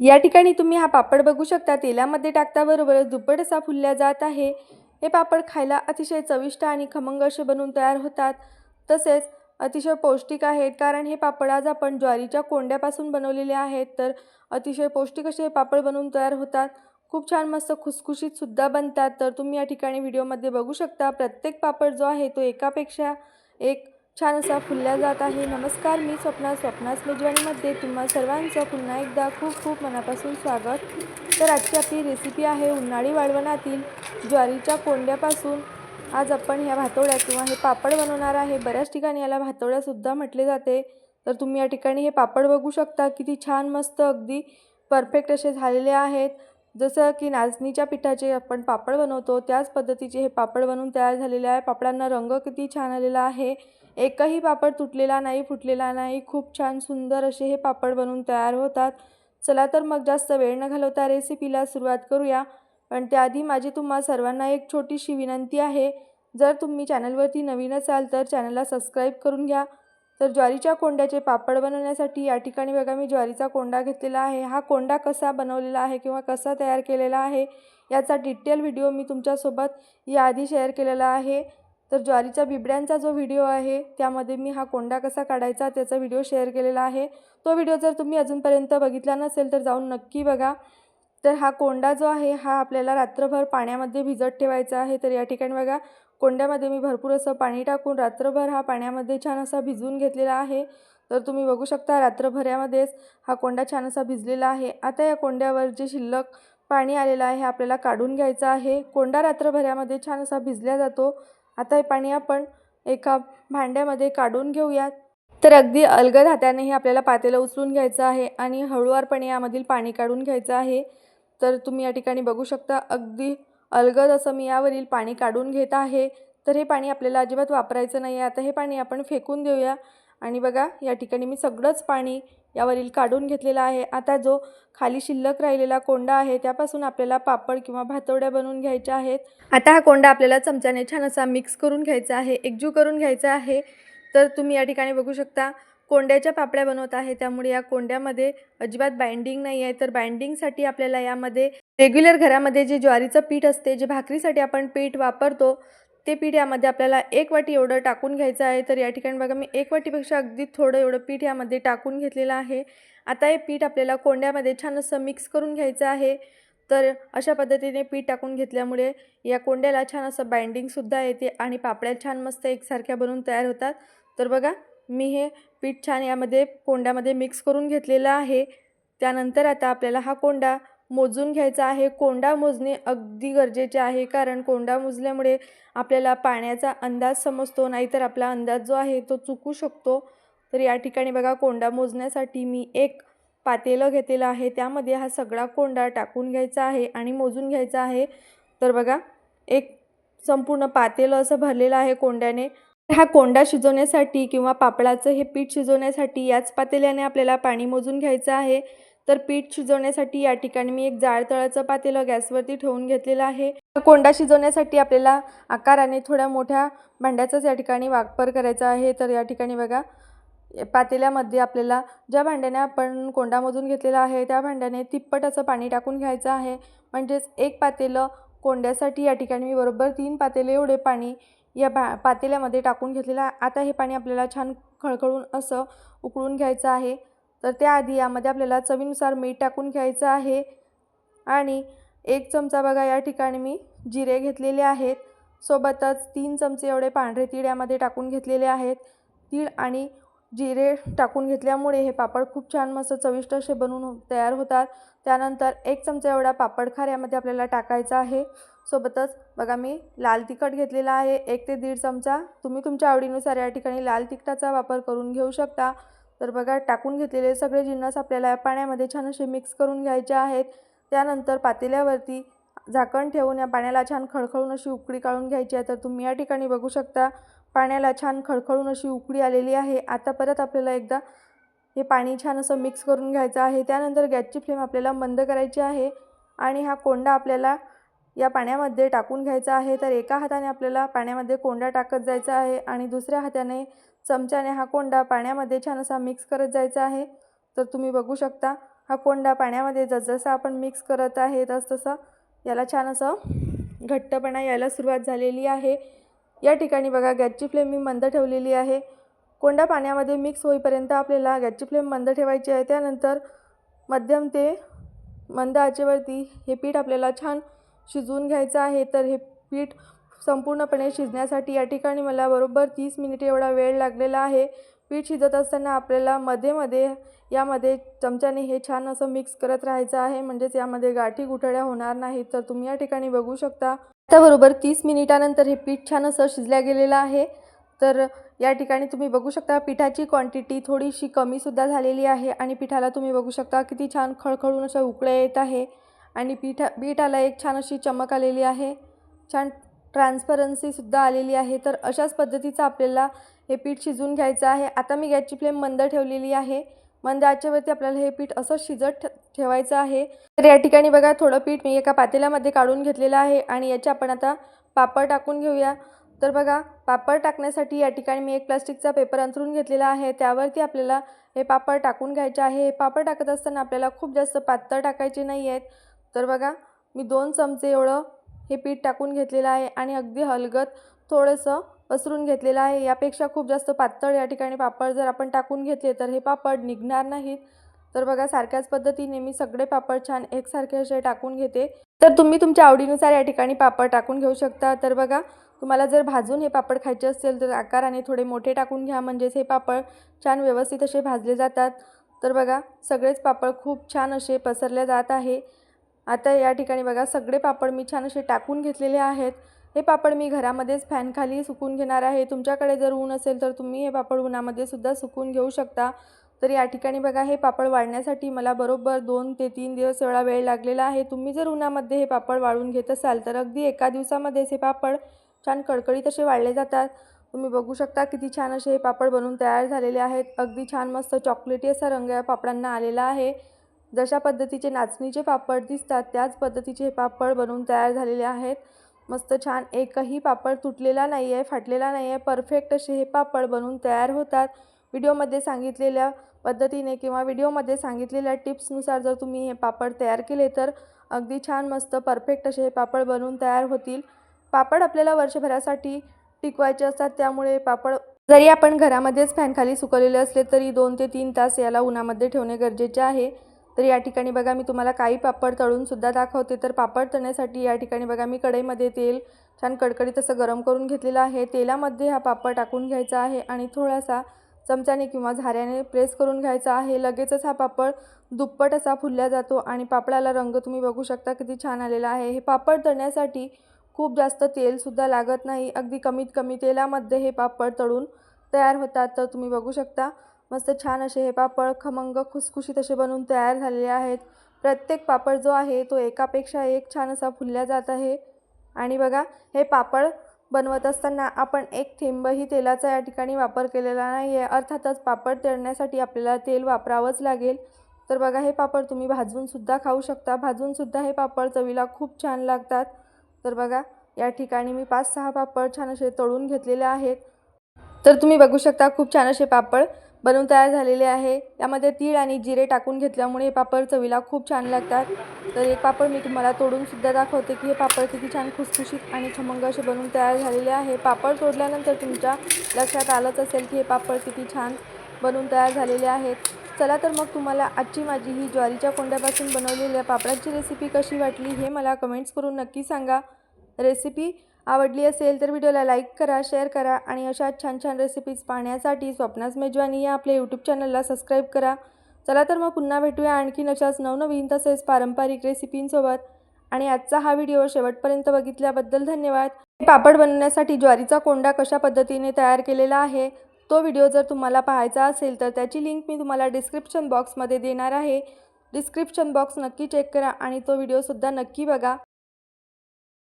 या ठिकाणी तुम्ही हा पापड बघू शकता. तेलामध्ये टाकताबरोबरच दुप्पट असा फुलल्या जात आहे. हे पापड खायला अतिशय चविष्ट आणि खमंग असे बनवून तयार होतात. तसेच अतिशय पौष्टिक आहेत. कारण हे पापड आज आपण ज्वारीच्या कोंड्यापासून बनवलेले आहेत. तर अतिशय पौष्टिक असे हे पापड बनवून तयार होतात. खूप छान मस्त खुसखुशीतसुद्धा बनतात. तर तुम्ही या ठिकाणी व्हिडिओमध्ये बघू शकता. प्रत्येक पापड जो आहे तो एकापेक्षा एक छान असा फुलल्या जात आहे. नमस्कार मी स्वप्ना स्वप्नास मेजवानीमध्ये तुम्हा सर्वांचं पुन्हा एकदा खूप खूप मनापासून स्वागत. तर आजची आपली रेसिपी आहे उन्हाळी वाळवणातील ज्वारीच्या कोंड्यापासून. आज आपण ह्या भातोड्या किंवा हे पापड बनवणार आहे. बऱ्याच ठिकाणी याला भातोड्यासुद्धा म्हटले जाते. तर तुम्ही या ठिकाणी हे पापड बघू शकता. किती छान मस्त अगदी परफेक्ट असे झालेले आहेत. जसं की नाचणीच्या पिठाचे आपण पापड बनवतो त्याच पद्धतीचे हे पापड बनवून तयार झालेले आहे. पापडांना रंग किती छान आलेला आहे. एकही पापड तुटलेला नाही फुटलेला नाही. खूप छान सुंदर असे हे पापड बनवून तयार होतात. चला तर मग जास्त वेळ न घालवता रेसिपीला सुरुवात करूया. पण त्याआधी माझी तुम्हा सर्वांना एक छोटीशी विनंती आहे. जर तुम्ही चॅनलवरती नवीन असाल तर चॅनलला सबस्क्राईब करून घ्या. तर ज्वारीच्या कोंड्याचे पापड बनवण्यासाठी या ठिकाणी बघा मी ज्वारीचा कोंडा घेतलेला आहे. हा कोंडा कसा बनवलेला आहे किंवा कसा तयार केलेला आहे याचा डिटेल व्हिडिओ मी तुमच्यासोबत याआधी शेअर केलेला आहे. तर ज्वारीच्या बिबड्यांचा जो व्हिडिओ आहे त्यामध्ये मी हा कोंडा कसा काढायचा त्याचा व्हिडिओ शेअर केलेला आहे. तो व्हिडिओ जर तुम्ही अजूनपर्यंत बघितला नसेल तर जाऊन नक्की बघा. तर हा कोंडा जो आहे हा आपल्याला रात्रभर पाण्यामध्ये भिजत ठेवायचा आहे. तर या ठिकाणी बघा कोंड्यामध्ये मी भरपूर असं पाणी टाकून रात्रभर हा पाण्यामध्ये छान असा भिजवून घेतलेला आहे. तर तुम्ही बघू शकता रात्रभऱ्यामध्येच हा कोंडा छान असा भिजलेला आहे. आता या कोंड्यावर जे शिल्लक पाणी आलेलं आहे आपल्याला काढून घ्यायचं आहे. कोंडा रात्रभऱ्यामध्ये छान असा भिजला जातो. आता हे पाणी आपण एका भांड्यामध्ये काढून घेऊयात. तर अगदी अलगद हाताने हे आपल्याला पातेलं उचलून घ्यायचं आहे आणि हळूवारपणे यामधील पाणी काढून घ्यायचं आहे. तर तुम्ही या ठिकाणी बघू शकता अगदी अलगद असं मी यावरील पाणी काढून घेत आहे. तर हे पाणी आपल्याला अजिबात वापरायचं नाही आहे आता हे पाणी आपण फेकून देऊया. आणि बघा या ठिकाणी मी सगळंच पाणी यावरील काढून घेतलेलं आहे. आता जो खाली शिल्लक राहिलेला कोंडा आहे त्यापासून आपल्याला पापड किंवा भातवड्या बनवून घ्यायच्या आहेत. आता हा कोंडा आपल्याला चमच्याने छान असा मिक्स करून घ्यायचा आहे. एकजू करून घ्यायचा आहे. तर तुम्ही या ठिकाणी बघू शकता कोंड्याच्या पापड्या बनवत आहे. त्यामुळे या कोंड्यामध्ये अजिबात बाइंडिंग नाही आहे. तर बाइंडिंगसाठी आपल्याला यामध्ये रेग्युलर घरामध्ये जे ज्वारीचं पीठ असते जे भाकरीसाठी आपण पीठ वापरतो ते पीठ यामध्ये आपल्याला एक वाटी एवढं टाकून घ्यायचं आहे. तर या ठिकाणी बघा मी एक वाटीपेक्षा अगदी थोडं एवढं पीठ यामध्ये टाकून घेतलेलं आहे. आता हे पीठ आपल्याला कोंड्यामध्ये छान असं मिक्स करून घ्यायचं आहे. तर अशा पद्धतीने पीठ टाकून घेतल्यामुळे या कोंड्याला छान असं बाइंडिंगसुद्धा येते आणि पापड्या छान मस्त एकसारख्या बनवून तयार होतात. तर बघा मी हे पीठ छान यामध्ये कोंड्यामध्ये मिक्स करून घेतलेलं आहे. त्यानंतर आता आपल्याला हा कोंडा मोजून घ्यायचा आहे. कोंडा मोजणे अगदी गरजेचे आहे कारण कोंडा मोजल्यामुळे आपल्याला पाण्याचा अंदाज समजतो नाहीतर आपला अंदाज जो आहे तो चुकू शकतो. तर या ठिकाणी बघा कोंडा मोजण्यासाठी मी एक पातेलं घेतलेलं आहे. त्यामध्ये हा सगळा कोंडा टाकून घ्यायचा आहे आणि मोजून घ्यायचा आहे. तर बघा एक संपूर्ण पातेलं असं भरलेलं आहे कोंड्याने. हा कोंडा शिजवण्यासाठी किंवा पापडाचं हे पीठ शिजवण्यासाठी याच पातेल्याने आपल्याला पाणी मोजून घ्यायचं आहे. तर पीठ शिजवण्यासाठी या ठिकाणी मी एक जाड तळाचं पातेलं गॅसवरती ठेवून घेतलेलं आहे. कोंडा शिजवण्यासाठी आपल्याला आकाराने थोड्या मोठ्या भांड्याचाच या ठिकाणी वापर करायचा आहे. तर या ठिकाणी बघा पातेल्यामध्ये आपल्याला ज्या भांड्याने आपण कोंडा मोजून घेतलेला आहे त्या भांड्याने तिप्पट असं पाणी टाकून घ्यायचं आहे. म्हणजेच एक पातेलं कोंड्यासाठी या ठिकाणी मी बरोबर तीन पातेले एवढे पाणी या भा पातेल्यामध्ये टाकून घेतलेलं आता हे पाणी आपल्याला छान खळखळून असं उकळून घ्यायचं आहे. तर त्याआधी यामध्ये आपल्याला चवीनुसार मीठ टाकून घ्यायचं आहे. आणि एक चमचा बघा या ठिकाणी मी जिरे घेतलेले आहेत. सोबतच तीन चमचे एवढे पांढरे तीळ यामध्ये टाकून घेतलेले आहेत. तीळ आणि जिरे टाकून घेतल्यामुळे हे पापड खूप छान मस्त चविष्ट असे बनवून तयार होतात. त्यानंतर एक चमचा एवढा पापड खार यामध्ये आपल्याला टाकायचा आहे. सोबतच बघा मी लाल तिखट घेतलेला आहे एक ते दीड चमचा. तुम्ही तुमच्या आवडीनुसार या ठिकाणी लाल तिखटाचा वापर करून घेऊ शकता. तर बघा टाकून घेतलेले सगळे जिन्नस आपल्याला या पाण्यामध्ये छान असे मिक्स करून घ्यायचे आहेत. त्यानंतर पातेल्यावरती झाकण ठेवून या पाण्याला छान खळखळून अशी उकळी काढून घ्यायची आहे. तर तुम्ही या ठिकाणी बघू शकता पाण्याला छान खळखळून अशी उकळी आलेली आहे. आता परत आपल्याला एकदा हे पाणी छान असं मिक्स करून घ्यायचं आहे. त्यानंतर गॅसची फ्लेम आपल्याला मंद करायची आहे आणि हा कोंडा आपल्याला या पाण्यामध्ये टाकून घ्यायचा आहे. तर एका हाताने आपल्याला पाण्यामध्ये कोंडा टाकत जायचा आहे आणि दुसऱ्या हाताने चमच्याने हा कोंडा पाण्यामध्ये छान असा मिक्स करत जायचा आहे. तर तुम्ही बघू शकता हा कोंडा पाण्यामध्ये जसजसा आपण मिक्स करत आहे तसतसं याला छान असं घट्टपणा यायला सुरुवात झालेली आहे. या ठिकाणी बघा गॅसची फ्लेम मी मंद ठेवलेली आहे. कोंडा पाण्यामध्ये मिक्स होईपर्यंत आपल्याला गॅसची फ्लेम मंद ठेवायची आहे. त्यानंतर मध्यम ते मंद आचेवरती हे पीठ आपल्याला छान शिजवून घ्यायचं आहे तर हे पीठ संपूर्णपणे शिजण्यासाठी या ठिकाणी मला बरोबर तीस मिनिटे एवढा वेळ लागलेला आहे. पीठ शिजत असताना आपल्याला मध्ये मध्ये यामध्ये चमच्याने हे छान असं मिक्स करत राहायचं आहे म्हणजेच यामध्ये गाठी गुठळ्या होणार नाहीत तर तुम्ही या ठिकाणी बघू शकता. त्याबरोबर तीस मिनिटानंतर हे पीठ छान असं शिजल्या गेलेलं आहे. तर या ठिकाणी तुम्ही बघू शकता पिठाची क्वांटिटी थोडीशी कमीसुद्धा झालेली आहे आणि पिठाला तुम्ही बघू शकता किती छान खळखळून असं उकळ्या येत आहे. आणि पीठा पीठाला एक छान अशी चमक आलेली आहे. छान ट्रान्सपरन्सीसुद्धा आलेली आहे. तर अशाच पद्धतीचं आपल्याला हे पीठ शिजवून घ्यायचं आहे. आता मी गॅसची फ्लेम मंद ठेवलेली आहे. मंद आचेवरती आपल्याला हे पीठ असं शिजत ठेवायचं आहे. तर या ठिकाणी बघा थोडं पीठ मी एका पातेल्यामध्ये काढून घेतलेलं आहे आणि याचे आपण आता पापड टाकून घेऊया. तर बघा पापड टाकण्यासाठी या ठिकाणी मी एक प्लास्टिकचा पेपर अंथरून घेतलेला आहे. त्यावरती आपल्याला हे पापड टाकून घ्यायचे आहे. हे पापड टाकत असताना आपल्याला खूप जास्त पातळ टाकायचे नाही आहेत तर बघा मी दोन चमचे एवढं हे पीठ टाकून घेतलेलं आहे आणि अगदी हलगत थोडंसं पसरून घेतलेलं आहे. यापेक्षा खूप जास्त पातळ या ठिकाणी पापड जर आपण टाकून घेतले तर हे पापड निघणार नाहीत. तर बघा सारख्याच पद्धतीने मी सगळे पापड छान एकसारखे असे टाकून घेते. तर तुम्ही तुमच्या आवडीनुसार या ठिकाणी पापड टाकून घेऊ शकता. तर बघा तुम्हाला जर भाजून हे पापड खायचे असेल तर आकाराने थोडे मोठे टाकून घ्या. म्हणजेच हे पापड छान व्यवस्थित असे भाजले जातात. तर बघा सगळेच पापड खूप छान असे पसरले जात आहे. आता या ठिकाणी बघा सगळे पापड मी छान असे टाकून घेतलेले आहेत. हे पापड मी घरामध्येच फॅनखाली सुकून घेणार आहे. तुमच्याकडे जर ऊन असेल तर तुम्ही हे पापड उन्हामध्ये सुद्धा सुकून घेऊ शकता. तर या ठिकाणी बघा हे पापड वाळण्यासाठी मला बरोबर दोन ते तीन दिवस एवढा वेळ लागलेला आहे. तुम्ही जर उन्हामध्ये हे पापड वाळून घेत असाल तर अगदी एका दिवसामध्येच हे पापड छान कडकडीत असे वाळले जातात. तुम्ही बघू शकता किती छान असे हे पापड बनवून तयार झालेले आहेत. अगदी छान मस्त चॉकलेटी असा रंग या पापडांना आलेला आहे. जशा पद्धतीचे नाचणीचे पापड दिसतात त्याच पद्धतीचे हे पापड बनवून तयार झालेले आहेत. मस्त छान एकही पापड तुटलेला नाही आहे फाटलेला नाही आहे परफेक्ट असे हे पापड बनवून तयार होतात. व्हिडिओमध्ये सांगितलेल्या पद्धतीने किंवा व्हिडिओमध्ये सांगितलेल्या टिप्सनुसार जर तुम्ही हे पापड तयार केले तर अगदी छान मस्त परफेक्ट असे हे पापड बनवून तयार होतील. पापड आपल्याला वर्षभरासाठी टिकवायचे असतात त्यामुळे पापड जरी आपण घरामध्येच फॅनखाली सुकवलेले असले तरी दोन ते तीन तास याला उन्हामध्ये ठेवणे गरजेचे आहे. तर या ठिकाणी बघा मी तुम्हाला काही पापड तळूनसुद्धा दाखवते. तर पापड तळण्यासाठी या ठिकाणी बघा मी कढईमध्ये तेल छान कडकडीत असं गरम करून घेतलेलं आहे. तेलामध्ये हा पापड टाकून घ्यायचा आहे आणि थोडासा चमच्याने किंवा झाऱ्याने प्रेस करून घ्यायचा आहे. लगेचच हा पापड दुप्पट असा फुलला जातो आणि पापडाला रंग तुम्ही बघू शकता किती छान आलेला आहे. हे पापड तळण्यासाठी खूप जास्त तेलसुद्धा लागत नाही. अगदी कमीत कमी तेलामध्ये हे पापड तळून तयार होतात. तर तुम्ही बघू शकता मस्त छान असे हे पापड खमंग खुसखुशीत असे बनवून तयार झालेले आहेत. प्रत्येक पापड जो आहे तो एकापेक्षा एक छान असा फुलल्या जात आहे. आणि बघा हे पापड बनवत असताना आपण एक थेंबही तेलाचा या ठिकाणी वापर केलेला नाही आहे अर्थातच पापड तळण्यासाठी आपल्याला तेल वापरावंच लागेल. तर बघा हे पापड तुम्ही भाजूनसुद्धा खाऊ शकता. भाजूनसुद्धा हे पापड चवीला खूप छान लागतात. तर बघा या ठिकाणी मी पाच सहा पापड छान असे तळून घेतलेले आहेत. तर तुम्ही बघू शकता खूप छान असे पापड बनवून तयार झालेले आहे. यामध्ये तीळ आणि जिरे टाकून घेतल्यामुळे हे पापड चवीला खूप छान लागतात. तर एक पापड मी तुम्हाला तोडूनसुद्धा दाखवते की हे पापड किती छान खुसखुशीत आणि खमंग असे बनवून तयार झालेले आहे. पापड तोडल्यानंतर तुमच्या लक्षात आलंच असेल की हे पापड किती छान बनवून तयार झालेले आहेत. चला तर मग तुम्हाला आजची माझी ही ज्वारीच्या कोंड्यापासून बनवलेल्या पापडाची रेसिपी कशी वाटली हे मला कमेंट्स करून नक्की सांगा. रेसिपी आवडली असेल तर व्हिडिओला लाईक करा शेअर करा आणि अशा छान छान रेसिपीज पाहण्यासाठी स्वप्नास मेजवानी या आपल्या यूट्यूब चॅनलला सबस्क्राईब करा. चला तर मग पुन्हा भेटूया आणखीन अशाच नवनवीन तसेच पारंपरिक रेसिपींसोबत आणि आजचा हा व्हिडिओ शेवटपर्यंत बघितल्याबद्दल धन्यवाद. पापड बनवण्यासाठी ज्वारीचा कोंडा कशा पद्धतीने तयार केलेला आहे तो व्हिडिओ जर तुम्हाला पाहायचा असेल तर त्याची लिंक मी तुम्हाला डिस्क्रिप्शन बॉक्समध्ये देणार आहे. डिस्क्रिप्शन बॉक्स नक्की चेक करा आणि तो व्हिडिओसुद्धा नक्की बघा.